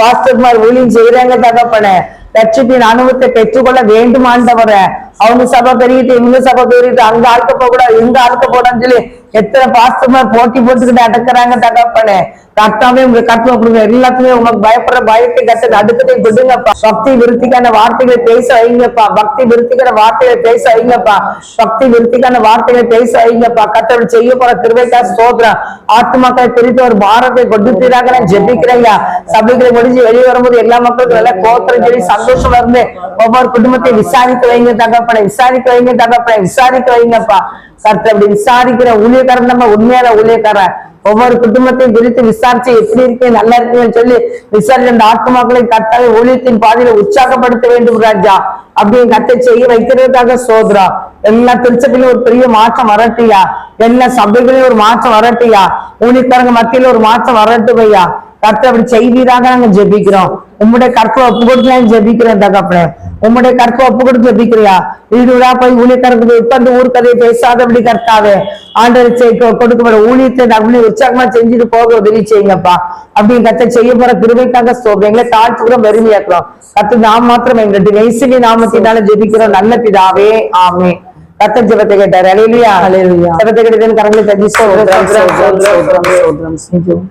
பாஸ்டர்மார் ஊழியம் செய்யறாங்க தகப்பன. ரட்சிப்பின் அனுபவத்தை பெற்றுக்கொள்ள வேண்டும் ஆண்டவரை. அவங்க சபை பெருகிட்டு இவங்க சபை பெருகிட்டு அங்க ஆழ்க்க போக கூடாது இங்க ஆழ்க்க போடான்னு சொல்லி எத்தனை பாஸ்டர்மார் போட்டி போட்டுக்கிட்டு அடக்குறாங்க தகப்பனே. கட்டாமே உங்க கட்டணம் கொடுங்க. எல்லாத்துலயும் உங்களுக்கு பயப்படுற பயத்தை கட்டது அடுத்ததை விடுங்கப்பா. பக்தி விருத்திக்கான வார்த்தைகளை பேச வைங்கப்பா. பக்தி விருத்திக்கான வார்த்தைகளை பேச வைங்கப்பா. பக்தி விருத்திக்கான வார்த்தைகளை பேசாதீங்கப்பா வைங்கப்பா. செய்ய போற திருவைக்கா சோதரம் ஆத்மாக்களை குறித்து ஒரு பாரத்தை கொடுத்தீராக நான் ஜெபிக்கிறேயா சபைகளை முடிஞ்சு வெளியே வரும்போது எல்லா மக்களுக்கும் நல்லா கோத்திரம் சொல்லி சந்தோஷமா இருந்து ஒவ்வொரு குடும்பத்தையும் விசாரிக்க வைங்க தகப்பனை. விசாரிக்க வைங்க தகப்பனை. விசாரிக்க வைங்கப்பா. கர்த்தர் அப்படி விசாரிக்கிற ஊழியக்காரன் நம்ம உண்மையான ஊழியக்காரன். ஒவ்வொரு குடும்பத்தையும் குறித்து விசாரிச்சு எப்படி இருக்கு நல்லா இருக்குன்னு சொல்லி விசாரிச்சு அந்த ஆத்மாக்களை கட்டாய ஊழியத்தின் பாதையில உற்சாகப்படுத்த வேண்டும் ராஜா. அப்படியே கத்தை செய்ய வைக்கிறதுக்காக சோதரா. எல்லா திருச்சபையிலும் ஒரு பெரிய மாற்றம் வரட்டியா எல்லா சபைகளையும் ஒரு மாற்றம் வரட்டியா ஊழியக்காரங்க மத்தியில ஒரு மாற்றம் வரட்டுமையா. ஐயா கர்த்தர் அப்படி செய்வீராக நாங்க ஜெபிக்கிறோம். உம்முடைய கற்பை ஒப்பு கொடுக்கலாம் ஜெபிக்கிறோம் தகப்பனே உம்முடைய கற்பை ஒப்பு கொடுத்து ஜெபிக்கிறியா? வீடு வீடா போய் ஊழியக்காரருக்கு உட்கார்ந்து ஊர் கதையை பேசாதபடி கர்த்தாவே. ஆண்டவர் கொடுக்கப்பட ஊழியத்தை அப்படி உற்சாகமா செஞ்சுட்டு போக உதவி செய்யுங்கப்பா. அப்படி கத்த செய்ய போற கிருபைக்காக சோகம் எங்களை தாழ்த்துக்கிறோம் வெறுமையாக்குறோம். கத்து நாம் மாத்திரம் எங்களுடைய நெய்சிலி நாமத்தினால ஜெபிக்கிறோம். நல்ல பிதாவே ஆமே கத்த ஜெபத்தை கேட்டார். அலையிலியா அல்லேலூயா. ஜெபத்தை கேட்டதுன்னு கரங்களை சோதரம் ஸ்தோத்திரம்,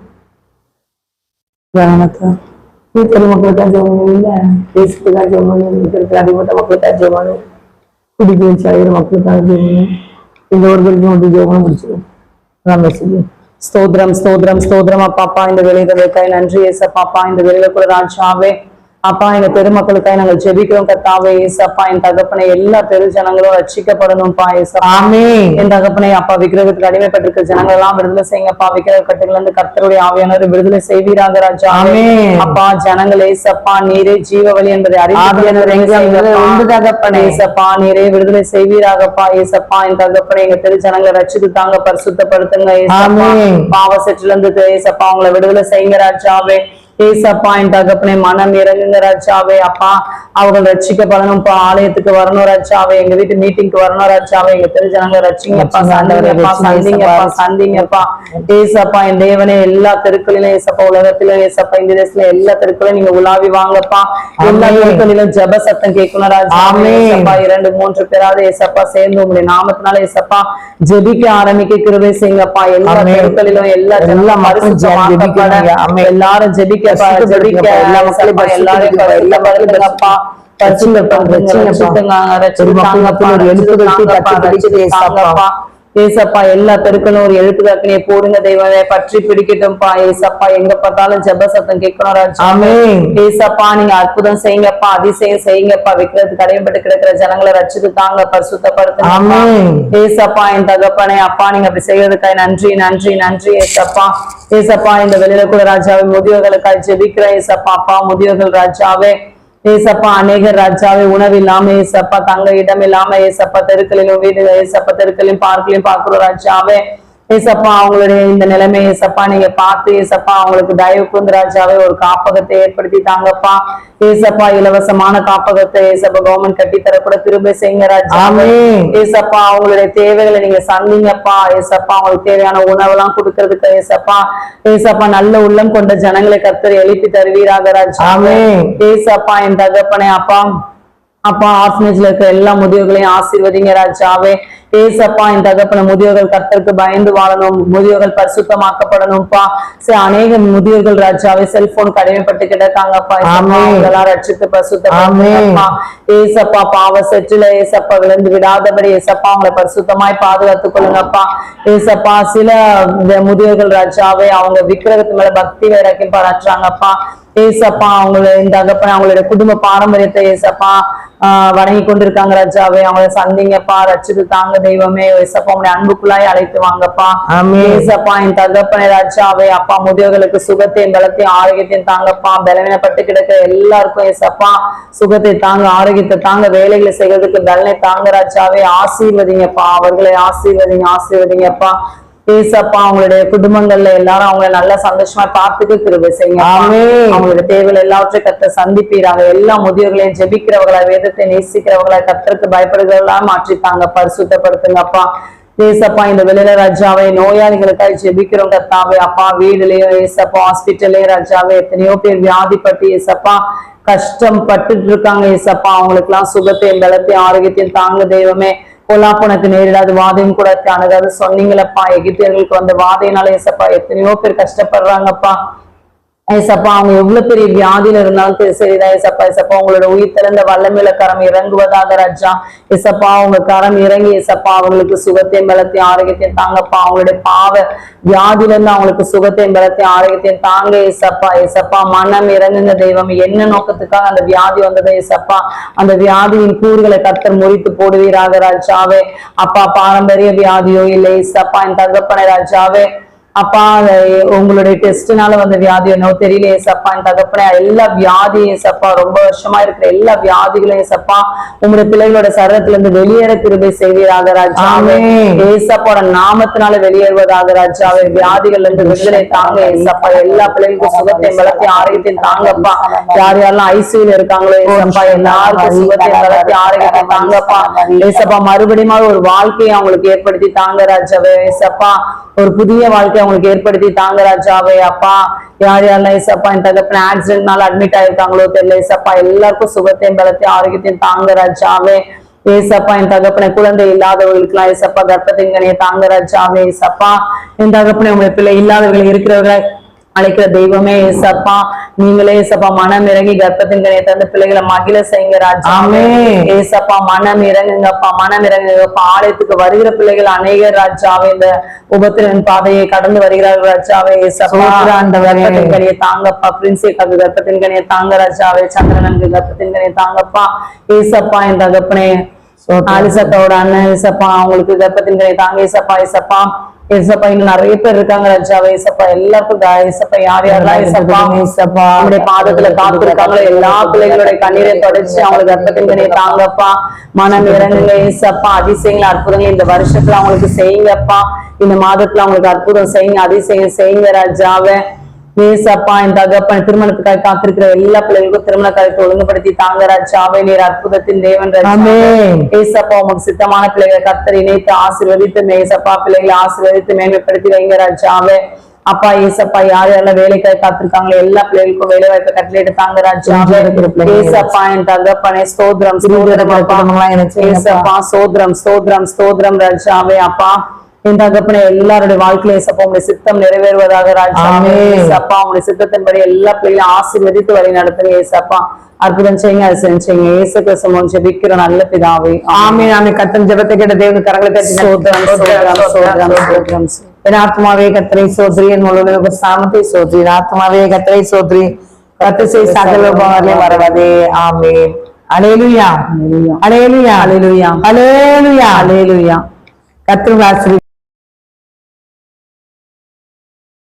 ஸ்தோத்திரம், ஸ்தோத்திரம். தியானத்தை. வீட்டில் மக்களுக்கு ஜெபம் இல்ல தேசத்துக்காக ஜெபம் இருக்கிற அடிமட்ட மக்களுக்காக ஜெபம் குடிக்க வச்சு அழைகிற மக்களுக்காக ஜெபம் இந்த ஒரு பேருக்கு வந்து ஜெபம் முடிச்சிடும் அதான் மெசேஜ் ஸ்தோத்ரம் ஸ்தோத்திரம் ஸ்தோத்திரம். அப்பா அப்பா இந்த வேலைகளுக்காய் நன்றி ஏசப்பா அப்பா இந்த வேலையில கூட ராஜாவே. அப்பா எங்க பெருமக்களுக்காய் நாங்கள் ஜெபிக்கிறோம் கத்தாவே ஏசப்பா என் தகப்பனை எல்லா பெரு ஜனங்களும் ரட்சிக்கப்படணும்ப்பா ஏசப்பா ஆமே என் தகப்பனை அப்பா விக்கிரகத்துக்கு அடிமைப்பட்டிருக்க ஜனங்கள் எல்லாம் விடுதலை செய்யுங்கப்பா விக்கிரக கட்டுகள் இருந்து கர்த்தருடைய ஆவியானவர் விடுதலை செய்வீராக ராஜா ஆமென். அப்பா ஜனங்கள் ஏசப்பா நீரே ஜீவ வழி என்பதை. உண்டு தகப்பனே. ஏசப்பா நீரே விடுதலை செய்வீராகப்பா ஏசப்பா என் தகப்பனை எங்க தெரு ஜனங்களை ரட்சித்து தாங்க பரிசுத்தப்படுத்துங்க. பாவ செட்டில இருந்து ஏசப்பா அவங்கள விடுதலை செய்யுங்க ராஜாவே ஏசப்பா என் தகப்பனை மனம் இறங்குங்க ராஜாவே அப்பா. அவர்கள் ரட்சிக்கப்படணும்ப்பா ஆலயத்துக்கு வரணும் ராஜாவே. எங்க வீட்டு மீட்டிங்க்கு வரணும் ராஜாவே. எங்க தெரு ஜனங்களை ரட்சிங்கப்பா சந்திங்கப்பா சந்திங்கப்பா சந்திங்கப்பா. ஏசப்பா என் தேவனே எல்லா தெருக்களிலும் ஏசப்பா உலகத்திலும் ஏசப்பா இந்த தேசத்துல எல்லா தெருக்களிலும் நீங்க உலாவி வாங்கப்பா. எல்லா. தெருக்களிலும் ஜெப சத்தம் கேட்கணும் ராஜா ஆமென். ஏசப்பா இரண்டு மூன்று பேராவது ஏசப்பா சேர்ந்து உங்களுடைய நாமத்தினால ஏசப்பா ஜெபிக்க ஆரம்பிக்க கிருபை செய்யுங்கப்பா. எல்லா. தெருக்களிலும் எல்லா. எல்லாரும் ஜெபிக்க ஜெபிக்க எல்லா மக்களையும் ஏசப்பா, எல்லா தெருக்களும் ஒரு எழுத்துக்காக்கினை போடுங்க தெய்வமே பற்றி பிடிக்கட்டும்பா ஏசப்பா. எங்க பார்த்தாலும் ஜெப சத்தம் கேட்கணும் ராஜா. ஆமென். ஏசப்பா நீங்க அற்புதம் செய்யுங்கப்பா அதிசயம் செய்யுங்கப்பா. விக்கிறதுக்கு அடையப்பட்டு கிடக்கிற ஜனங்களை ரட்சித்து தாங்க பரிசுத்தப்படுத்துங்க. ஆமென். ஏசப்பா என் தகப்பனே அப்பா நீங்க அப்படி செய்யறதுக்காக நன்றி நன்றி நன்றி ஏசப்பா. ஏசப்பா இந்த வெளியில கூட ராஜாவே முதியோர்களுக்காக ஜெபிக்கிற ஏசப்பா. அப்பா முதியோர்கள் ராஜாவே. ஏசப்பா அநேகர் ராஜாவே உணவு இல்லாம ஏசப்பா தங்க இடம் இல்லாம ஏசப்பா தெருக்களிலும் வீடுகள் ஏசப்பா தெருக்களையும் பார்க்கலையும் பார்க்கிறோம் ராஜாவே ஏசப்பா அவங்களுடைய இந்த நிலைமை ஏசப்பா நீங்க பார்த்து ஏசப்பா அவங்களுக்கு தயவு கூர்ந்து ராஜாவே ஒரு காப்பகத்தை ஏற்படுத்தி தாங்கப்பா ஏசப்பா இலவசமான காப்பகத்தை ஏசப்பா கவர்மெண்ட் கட்டி தரக்கூட திரும்ப செய்யுங்க. ஏசப்பா அவங்களுடைய தேவைகளை நீங்க சந்திங்கப்பா. ஏசப்பா அவங்களுக்கு தேவையான உணவெல்லாம் கொடுக்கறதுக்கு ஏசப்பா. ஏசப்பா நல்ல உள்ளம் கொண்ட ஜனங்களை கர்த்தர் எழுப்பி தருவீராக ராஜா. ஏசப்பா என் தகப்பனே அப்பா. அப்பா ஆர்ஃபனேஜ்ல இருக்க எல்லா முதியோர்களையும் ஆசீர்வதிங்க ராஜாவே. ஏசப்பா என் தகப்பன முதியோர்கள் கர்த்தருக்கு பயந்து வாழணும். முதியோர்கள் பரிசுத்தமாக்கப்படணும்ப்பா. சரி அநேக முதியோர்கள் ராஜாவே செல்போன் கடிமைப்பட்டு கிடக்காங்கப்பா. அவங்களெல்லாம் ரட்சித்து பரிசுத்தப்படுத்துங்கப்பா. ஏசப்பா பாவ செற்றில ஏசப்பா விழுந்து விடாதபடி ஏசப்பா அவங்களை பரிசுத்தமாய் பாதுகாத்துக் கொள்ளுங்கப்பா. ஏசப்பா சில முதியோர்கள் ராஜாவே அவங்க விக்கிரகத்து மேல பக்தி வைராக்கியம் பாராட்டுறாங்கப்பா. ஏசப்பா அவங்கள இந்த தகப்பன் அவங்களுடைய குடும்ப பாரம்பரியத்தை ஏசப்பா ஆஹ் வணங்கி கொண்டிருக்காங்க ராஜாவே. அவங்கள சந்திங்கப்பா ரட்சித்து தாங்க தெய்வமே. ஏசப்பா உங்களுடைய அன்புக்குள்ளாய் அழைத்து வாங்கப்பா. ஏசப்பா என் தகப்பனை ராஜாவே. அப்பா முதியோர்களுக்கு சுகத்தையும் பலத்தையும் ஆரோக்கியத்தையும் தாங்கப்பா. பலவீனப்பட்டு கிடக்க எல்லாருக்கும் ஏசப்பா சுகத்தை தாங்க ஆரோக்கியத்தை தாங்க வேலைகளை செய்யறதுக்கு பலனை தாங்க ராஜாவே. ஆசீர்வதிங்கப்பா. அவர்களை ஆசீர்வதிங்க ஆசீர்வதிங்கப்பா. ஏசப்பா அவங்களுடைய குடும்பங்கள்ல எல்லாரும் அவங்கள நல்லா சந்தோஷமா பார்த்துக்க கிருபை செய்யுங்க ஆமென். அவங்களுடைய தேவைகள் எல்லாவற்றையும் கத்த சந்திப்பீராக. எல்லா முதியோர்களையும் ஜெபிக்கிறவங்களா வேதத்தை நேசிக்கிறவங்களா கத்தருக்கு பயப்படுகிறவங்களா மாற்றித்தாங்க பரிசுத்தப்படுத்துங்கப்பா ஏசப்பா இந்த வெளியில ராஜாவை நோயாளிகளுக்காக ஜெபிக்கிறோம் கத்தாவே அப்பா வீடுலயும் ஏசப்பா ஹாஸ்பிட்டல்லயும் ராஜாவே எத்தனையோ பேர் வியாதிப்பட்டு ஏசப்பா கஷ்டம் பட்டுட்டு இருக்காங்க ஏசப்பா. அவங்களுக்கு எல்லாம் சுகத்தையும் பலத்தையும் ஆரோக்கியத்தையும் தாங்க தெய்வமே. பொல்லாப்புனக்கு நேரிடாது வாதையும் கூட அணுகாது சொன்னீங்களப்பா எகிப்தியர்களுக்கு வந்த வாதையினால ஏசப்பா எத்தனையோ பேர் கஷ்டப்படுறாங்கப்பா. ஐசப்பா அவங்க எவ்வளவு பெரிய வியாதியில இருந்தாலும் சரி, சரிதான் ஐசப்பா ஏசப்பா உங்களோட உயிர் திறந்த வல்லமையில கரம் இறங்குவதாக ராஜா? ஏசப்பா உங்க கரம் இறங்கி ஏசப்பா அவங்களுக்கு சுகத்தையும் பலத்தையும் ஆரோக்கியத்தையும் தாங்கப்பா. அவங்களுடைய பாவ வியாதியில இருந்து அவங்களுக்கு சுகத்தையும் பலத்தையும் ஆரோக்கியத்தையும் தாங்க ஏசப்பா ஏசப்பா மனம் இறங்குங்க தெய்வம். என்ன நோக்கத்துக்காக அந்த வியாதி வந்தது ஏசப்பா அந்த வியாதியின் கூறுகளை கத்தர் முறித்து போடுவீராக ராஜாவே. அப்பா பாரம்பரிய வியாதியோ இல்லை ஏசப்பா என் தகப்பனை ராஜாவே. அப்பா உங்களுடைய டெஸ்ட்னால வந்த வியாதி என்னவோ தெரியல ஏசப்பா என் தகப்பனே எல்லா வியாதியும் ஏசப்பா ரொம்ப வருஷமா இருக்கிற எல்லா வியாதிகளும் ஏசப்பா உங்களுடைய பிள்ளைகளோட சரீரத்துல இருந்து வெளியேற கிருபை செய்வீராக ராஜா ஆமென். ஏசப்பாவோட நாமத்தினால வெளியேறுவதாக ராஜாவே. வியாதிகள்ல இருந்து விடுதலை தாங்க ஏசப்பா. எல்லா பிள்ளைகளுக்கும் சுகத்தையும் பலத்தையும் ஆரோக்கியத்தையும் தாங்கப்பா. யார் யாரெல்லாம் ஐசியூல இருக்காங்களோ ஏசப்பா எல்லாருக்கும் சுகத்தையும் பலத்தையும் ஆரோக்கியத்தையும் தாங்கப்பா. ஏசப்பா மறுபடியும் ஒரு வாழ்க்கையை அவங்களுக்கு ஏற்படுத்தி தாங்க ராஜாவே. ஏசப்பா ஒரு புதிய வாழ்க்கையை அவங்களுக்கு ஏற்படுத்தி தாங்க ராஜாவே அப்பா. யார் யாரெல்லாம் ஏசப்பா என் தகப்பன ஆக்சிடென்ட்னால அட்மிட் ஆயிருக்காங்களோ தெரியல. ஏசப்பா எல்லாருக்கும் சுகத்தையும் பலத்தையும் ஆரோக்கியத்தையும் தாங்க ராஜாவே ஏசப்பா என் தகப்பனை குழந்தை இல்லாதவர்களுக்குலாம் ஏசப்பா கர்ப்பத்தின் கனியை தாங்க ராஜாவே ஏசப்பா என் தகப்பனை உங்களுடைய பிள்ளை இல்லாதவர்கள் இருக்கிறவர்களை அழைக்கிற தெய்வமே ஏசப்பா. நீங்களே ஏசப்பா மனம் இறங்கி கர்ப்பத்தின் கனியை தந்து பிள்ளைகளை மகிழ செய்யுங்க ராஜா. ஆமென். ஏசப்பா மனம் இறங்குங்கப்பா மனம் இறங்குங்கப்பா. ஆலயத்துக்கு வருகிற பிள்ளைகள் அநேகர் ராஜாவே இந்த உபத்திரன் பாதையை கடந்து வருகிறார்கள் ராஜாவே ஏசப்பா. ஆண்டவரே. கர்ப்பத்தின் கனியை தாங்கப்பா. பிரின்சிகாக்கு கர்ப்பத்தின் கனியை தாங்க ராஜாவே. சந்திரனுக்கு கர்ப்பத்தின் கனியை தாங்கப்பா. ஏசப்பா என் தகப்பனே ஆலிசத்தோட அண்ணன் அவங்களுக்கு கர்ப்பத்தின் தாங்க ஏசப்பா ஏசப்பா ஏசப்பா இன்னும் நிறைய பேர் இருக்காங்க ராஜாவே ஏசப்பா எல்லாருக்கும் ஏசப்பா யார் யாரெல்லாம் ஏசப்பா ஏசப்பா. உங்களுடைய பாதத்துல காத்திருக்காங்களோ எல்லா பிள்ளைகளுடைய கண்ணீரை தொடச்சு அவங்களுக்கு கர்ப்பத்தின் கனியை தாங்கப்பா. மனம் இறங்குங்க ஏசப்பா அதிசயங்கள் அற்புதங்கள் இந்த வருஷத்துல அவங்களுக்கு செய்யுங்கப்பா. இந்த மாதத்துல அவங்களுக்கு அற்புதம் செய்யுங்க அதிசயம் செய்யுங்க ராஜாவே ஏசப்பா இந்த தகப்பன் திருமணத்துக்காக காத்திருக்கிற எல்லா பிள்ளைகளுக்கும் திருமண காரியத்தை ஒழுங்குபடுத்தி தாங்க ராஜாவே நீர் அற்புதத்தின் தேவன். ஏசப்பா உமக்கு சித்தமான பிள்ளைகளை கத்தர் இணைத்து ஆசீர்வதித்து மேசப்பா பிள்ளைகளை ஆசீர்வதித்து மேன்மைப்படுத்தி வைங்க ராஜாவே அப்பா ஏசப்பா யார் யாரெல்லாம் வேலைக்காக காத்திருக்காங்களோ எல்லா பிள்ளைகளுக்கும் வேலை வாய்ப்பை கட்டளையிட்டு தாங்க பிள்ளைகள். ஏசப்பா என் தகப்பனே எனக்கு செய்யுங்கப்பா. ஏசப்பா சோத்ரம் சோத்ரம் ஸ்தோத்ரம் ராஜாவே அப்பா என் தகப்பனே எல்லாருடைய வாழ்க்கையில ஏசப்பா உங்களுடைய சித்தம் நிறைவேறுவதாக. ஏசப்பா உங்களுடைய சித்தத்தின்படி எல்லா பிள்ளைகளையும் ஆசீர்வதித்து வழி நடத்துங்க ஏசப்பா. அற்புதம் செய்யுங்க அது செஞ்சீங்க. ஏசு கிறிஸ்துவ ஜெபிக்கிற நல்ல பிதாவே. ஆமே ஆமே கத்தன் ஜெபத்தை கேட்ட தேவன் கரங்களை தட்டி சோத்ரம் சோத்ரம் சோத்ரம் சோத்ரம் என் ஆத்மாவே கத்தரை சோத்ரி என் முழு சாமத்தை சோத்ரி. என் ஆத்மாவே கத்தரை சோத்ரி. கத்து செய் சகல உபகாரங்களே மறவாதே. ஆமே அலேலுயா அலேலுயா ஹalleluya அலேலுயா ஹalleluya கத்திர ஆசிரியர்